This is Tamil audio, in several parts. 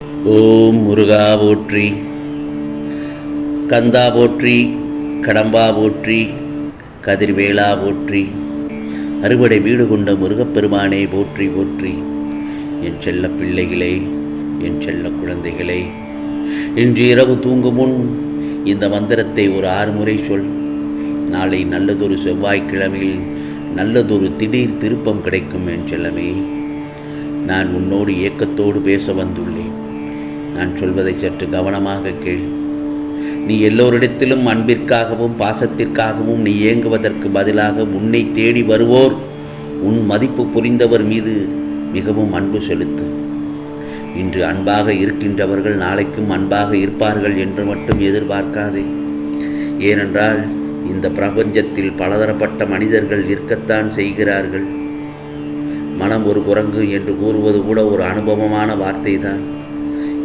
ஓம் முருகா போற்றி கந்தா போற்றி கடம்பா போற்றி கதிர்வேலா போற்றி அறுவடை வீடு கொண்ட முருகப்பெருமானே போற்றி போற்றி. என் செல்ல பிள்ளைகளே என் செல்ல குழந்தைகளே இன்று இரவு தூங்கும் முன் இந்த மந்திரத்தை ஒரு ஆறு முறை சொல். நாளை நல்லதொரு செவ்வாய்க்கிழமையில் நல்லதொரு திடீர் திருப்பம் கிடைக்கும் என் செல்லமே. நான் உன்னோடு ஏக்கத்தோடு பேச வந்துள்ளேன். நான் சொல்வதை சற்று கவனமாக கேள். நீ எல்லோரிடத்திலும் அன்பிற்காகவும் பாசத்திற்காகவும் நீ ஏங்குவதற்கு பதிலாக உன்னை தேடி வருவோர் உன் மதிப்பு புரிந்தவர் மீது மிகவும் அன்பு செலுத்து. இன்று அன்பாக இருக்கின்றவர்கள் நாளைக்கும் அன்பாக இருப்பார்கள் என்று மட்டும் எதிர்பார்க்காதே. ஏனென்றால் இந்த பிரபஞ்சத்தில் பலதரப்பட்ட மனிதர்கள் இருக்கத்தான் செய்கிறார்கள். மனம் ஒரு குரங்கு என்று கூறுவது கூட ஒரு அனுபவமான வார்த்தைதான்.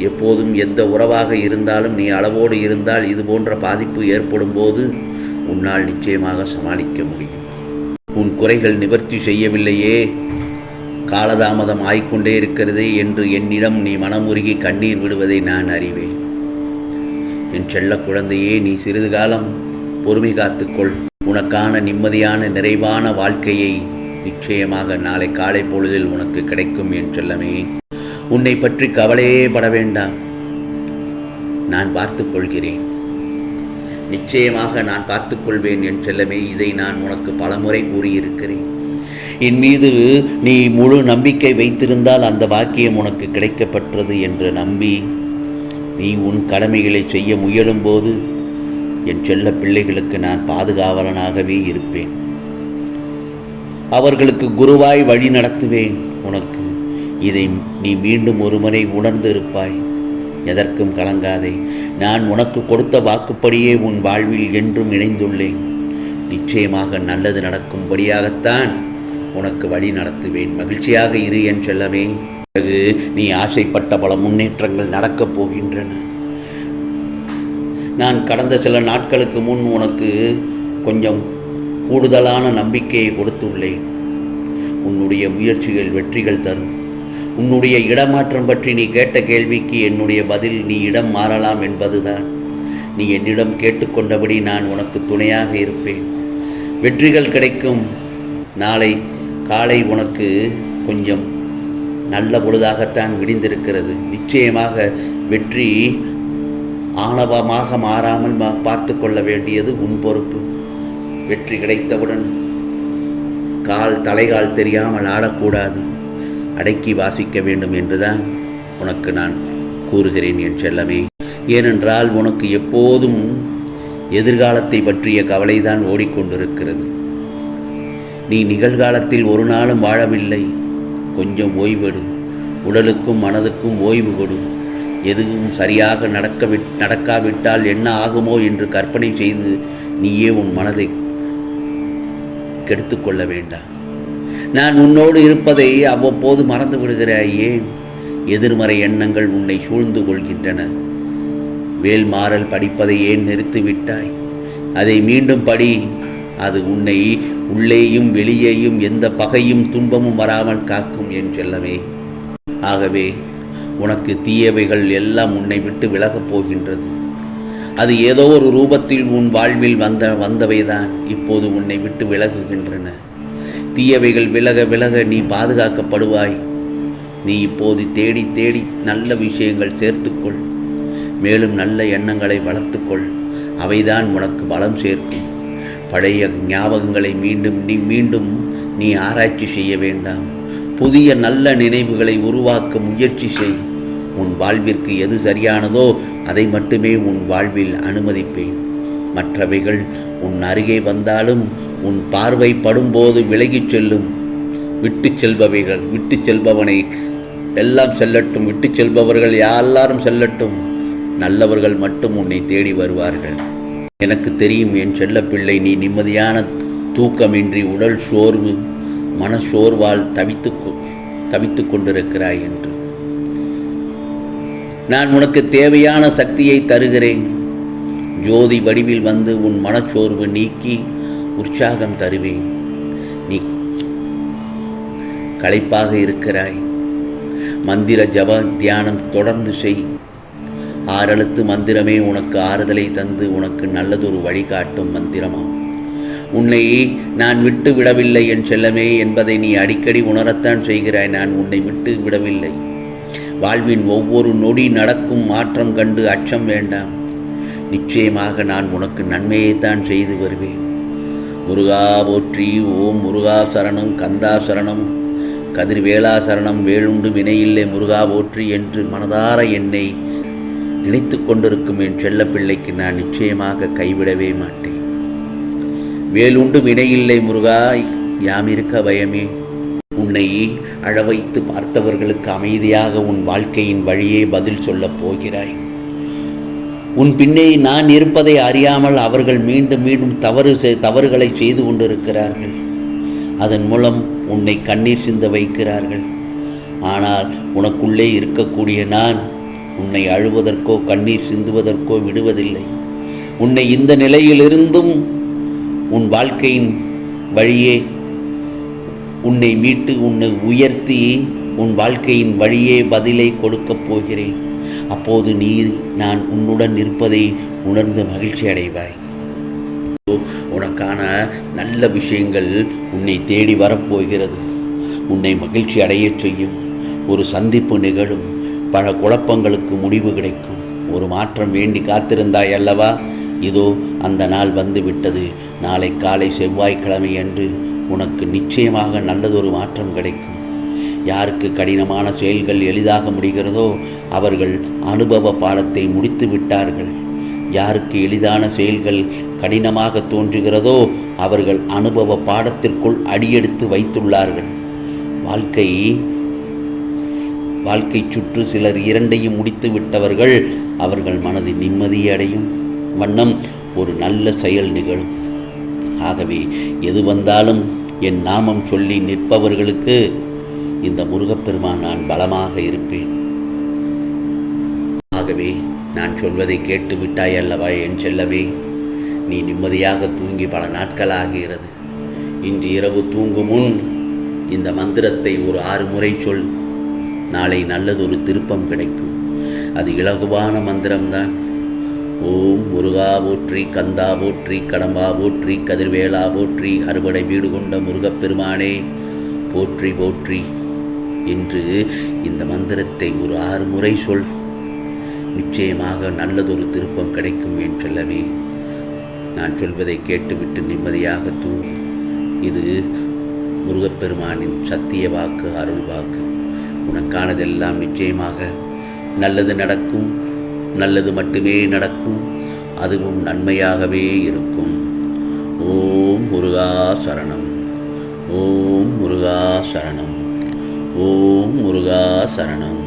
எப்போதும் எந்த உறவாக இருந்தாலும் நீ அளவோடு இருந்தால் இது போன்ற பாதிப்பு ஏற்படும் போது உன்னால் நிச்சயமாக சமாளிக்க முடியும். உன் குறைகள் நிவர்த்தி செய்யவில்லையே. காலதாமதம் ஆய்க்கொண்டே இருக்கிறதே என்று என்னிடம் நீ மனமுருகி கண்ணீர் விடுவதை நான் அறிவேன். என் செல்ல குழந்தையே நீ சிறிது காலம் பொறுமை காத்துக்கொள். உனக்கான நிம்மதியான நிறைவான வாழ்க்கையை நிச்சயமாக நாளை காலை பொழுதில் உனக்கு கிடைக்கும் என் செல்லமே. உன்னை பற்றி கவலையே பட வேண்டாம். நான் பார்த்து கொள்கிறேன். நிச்சயமாக நான் பார்த்துக்கொள்வேன் என் செல்லமே இதை நான் உனக்கு பலமுறை கூறியிருக்கிறேன். என் மீது நீ முழு நம்பிக்கை வைத்திருந்தால் அந்த பாக்கியம் உனக்கு கிடைக்கப்பட்டது என்று நம்பி நீ உன் கடமைகளை செய்ய முயலும்போது என் செல்ல பிள்ளைகளுக்கு நான் பாதுகாவலனாகவே இருப்பேன். அவர்களுக்கு குருவாய் வழி நடத்துவேன் உனக்கு. இதை நீ மீண்டும் ஒருமுறை உணர்ந்து இருப்பாய் எதற்கும் கலங்காதே. நான் உனக்கு கொடுத்த வாக்குப்படியே உன் வாழ்வில் என்றும் இணைந்துள்ளேன். நிச்சயமாக நல்லது நடக்கும்படியாகத்தான் உனக்கு வழி நடத்துவேன். மகிழ்ச்சியாக இரு என் செல்லமே. பிறகு நீ ஆசைப்பட்ட பல முன்னேற்றங்கள் நடக்கப் போகின்றன. நான் கடந்த சில நாட்களுக்கு முன் உனக்கு கொஞ்சம் கூடுதலான நம்பிக்கையை கொடுத்துள்ளேன். உன்னுடைய முயற்சிகள் வெற்றிகள் தரும். உன்னுடைய இடமாற்றம் பற்றி நீ கேட்ட கேள்விக்கு என்னுடைய பதில் நீ இடம் மாறலாம் என்பதுதான். நீ என்னிடம் கேட்டுக்கொண்டபடி நான் உனக்கு துணையாக இருப்பேன். வெற்றிகள் கிடைக்கும். நாளை காலை உனக்கு கொஞ்சம் நல்ல பொழுதாகத்தான் விடிந்திருக்கிறது. நிச்சயமாக வெற்றி ஆணவமாக மாறாமல் பார்த்து கொள்ள வேண்டியது உன் பொறுப்பு. வெற்றி கிடைத்தவுடன் கால் தலைகால் தெரியாமல் ஆடக்கூடாது. அடக்கி வாசிக்க வேண்டும் என்றுதான் உனக்கு நான் கூறுகிறேன் என் செல்லமே. ஏனென்றால் உனக்கு எப்போதும் எதிர்காலத்தை பற்றிய கவலைதான் ஓடிக்கொண்டிருக்கிறது. நீ நிகழ்காலத்தில் ஒரு நாளும் வாழவில்லை. கொஞ்சம் ஓய்வெடு. உடலுக்கும் மனதுக்கும் ஓய்வு கொடு. எதுவும் சரியாக நடக்க நடக்காவிட்டால் என்ன ஆகுமோ என்று கற்பனை செய்து நீயே உன் மனதை கெடுத்துக்கொள்ள வேண்டாம். நான் உன்னோடு இருப்பதை அவ்வப்போது மறந்து விடுகிறாய் ஏன் எதிர்மறை எண்ணங்கள் உன்னை சூழ்ந்து கொள்கின்றன. வேல் மாறல் படிப்பதை ஏன் நிறுத்திவிட்டாய்? அதை மீண்டும் படி. அது உன்னை உள்ளேயும் வெளியேயும் எந்த பகையும் துன்பமும் வராமல் காக்கும் என் செல்லமே. ஆகவே உனக்கு தீயவைகள் எல்லாம் உன்னை விட்டு விலகப் போகின்றது. அது ஏதோ ஒரு ரூபத்தில் உன் வாழ்வில் வந்த வந்தவைதான். இப்போது உன்னை விட்டு விலகுகின்றன. தீயவைகள் விலக விலக நீ பாதுகாக்கப்படுவாய். நீ இப்போது தேடி தேடி நல்ல விஷயங்கள் சேர்த்துக்கொள். மேலும் நல்ல எண்ணங்களை வளர்த்துக்கொள். அவைதான் உனக்கு பலம் சேர்க்கும். பழைய ஞாபகங்களை மீண்டும் நீ மீண்டும் நீ ஆராய்ச்சி செய்ய வேண்டாம். புதிய நல்ல நினைவுகளை உருவாக்க முயற்சி செய். உன் வாழ்விற்கு எது சரியானதோ அதை மட்டுமே உன் வாழ்வில் அனுமதிப்பேன். மற்றவைகள் உன் அருகே வந்தாலும் உன் பார்வை படும்போது விலகிச் செல்லும். விட்டுச் செல்பவைகள் விட்டுச் செல்பவனை எல்லாம் செல்லட்டும். விட்டுச் செல்பவர்கள் எல்லாரும் செல்லட்டும். நல்லவர்கள் மட்டும் உன்னை தேடி வருவார்கள். எனக்கு தெரியும் என் செல்லப்பிள்ளை நீ நிம்மதியான தூக்கமின்றி உடல் சோர்வு மனசோர்வால் தவித்து தவித்து கொண்டிருக்கிறாய் என்று. நான் உனக்கு தேவையான சக்தியை தருகிறேன். ஜோதி வடிவில் வந்து உன் மனச்சோர்வு நீக்கி உற்சாகம் தருவேன் நீ களைப்பாக இருக்கிறாய். மந்திர ஜப தியானம் தொடர்ந்து செய். ஆறெழுத்து மந்திரமே உனக்கு ஆறுதலை தந்து உனக்கு நல்லதொரு வழிகாட்டும் மந்திரமாம். உன்னை நான் விட்டு விடவில்லை என் செல்லமே என்பதை நீ அடிக்கடி உணரத்தான் செய்கிறாய். நான் உன்னை விட்டு விடவில்லை. வாழ்வின் ஒவ்வொரு நொடி நடக்கும் மாற்றம் கண்டு அச்சம் வேண்டாம். நிச்சயமாக நான் உனக்கு நன்மையைத்தான் செய்து வருவேன். முருகா போற்றி ஓம் முருகா சரணம் கந்தா சரணம். கதிர்வேளா சரணம் வேலுண்டு வினையில்லை முருகா போற்றி என்று மனதார என்னை நினைத்து கொண்டிருக்கும் என் செல்லப்பிள்ளைக்கு நான் நிச்சயமாக கைவிடவே மாட்டேன். வேலுண்டு வினையில்லை முருகா யாம் இருக்க பயமே. உன்னை அழவைத்து பார்த்தவர்களுக்கு அமைதியாக உன் வாழ்க்கையின் வழியே பதில் சொல்லப் போகிறாய். உன் பின்னே நான் இருப்பதை அறியாமல் அவர்கள் மீண்டும் மீண்டும் தவறு செய்- தவறுகளை செய்து கொண்டிருக்கிறார்கள். அதன் மூலம் உன்னை கண்ணீர் சிந்த வைக்கிறார்கள். ஆனால் உனக்குள்ளே இருக்கக்கூடிய நான் உன்னை அழுவதற்கோ கண்ணீர் சிந்துவதற்கோ விடுவதில்லை. உன்னை இந்த நிலையிலிருந்தும் உன் வாழ்க்கையின் வழியே உன்னை மீட்டு உன்னை உயர்த்தி உன் வாழ்க்கையின் வழியே பதிலை கொடுக்கப் போகிறேன். அப்போது நீ நான் உன்னுடன் இருப்பதை உணர்ந்து மகிழ்ச்சி அடைவாய். உனக்கான நல்ல விஷயங்கள் உன்னை தேடி வரப்போகிறது. உன்னை மகிழ்ச்சி அடையச் செய்யும். ஒரு சந்திப்பு நிகழும். பல குழப்பங்களுக்கு முடிவு கிடைக்கும். ஒரு மாற்றம் வேண்டி காத்திருந்தாய் அல்லவா? இதோ அந்த நாள் வந்துவிட்டது. நாளை காலை செவ்வாய்க்கிழமை அன்று உனக்கு நிச்சயமாக நல்லதொரு மாற்றம் கிடைக்கும். யாருக்கு கடினமான செயல்கள் எளிதாக முடிகிறதோ அவர்கள் அனுபவ பாடத்தை முடித்து விட்டார்கள். யாருக்கு எளிதான செயல்கள் கடினமாக தோன்றுகிறதோ அவர்கள் அனுபவ பாடத்திற்குள் அடியெடுத்து வைத்துள்ளார்கள். வாழ்க்கை வாழ்க்கை சுற்று சிலர் இரண்டையும் முடித்து விட்டவர்கள் அவர்கள் மனது நிம்மதியடையும் வண்ணம் ஒரு நல்ல செயல் நிகழும். ஆகவே எது வந்தாலும் என் நாமம் சொல்லி நிற்பவர்களுக்கு இந்த முருகப்பெருமான் நான் பலமாக இருப்பேன். ஆகவே நான் சொல்வதை கேட்டு விட்டாய் அல்லவா என் செல்லவே நீ நிம்மதியாக தூங்கி பல நாட்கள் ஆகிறது இன்று இரவு தூங்கும் முன் இந்த மந்திரத்தை ஒரு ஆறு முறை சொல். நாளை நல்லதொரு திருப்பம் கிடைக்கும். அது இலகுவான மந்திரம்தான். ஓம் முருகா போற்றி கந்தா போற்றி கடம்பா போற்றி கதிர்வேலா போற்றி அறுபடை வீடு கொண்ட முருகப்பெருமானே போற்றி போற்றி. என்று இந்த மந்திரத்தை ஒரு ஆறு முறை சொல். நிச்சயமாக நல்லதொரு திருப்பம் கிடைக்கும் என்றல்லவே நான் சொல்வதை கேட்டுவிட்டு நிம்மதியாக தூங்கு இது முருகப்பெருமானின் சத்திய வாக்கு அருள் வாக்கு. உனக்கானதெல்லாம் நிச்சயமாக நல்லது நடக்கும். நல்லது மட்டுமே நடக்கும். அதுவும் நன்மையாகவே இருக்கும். ஓம் முருகா சரணம். ஓம் முருகா சரணம். ஓம் முருகா சரணம்.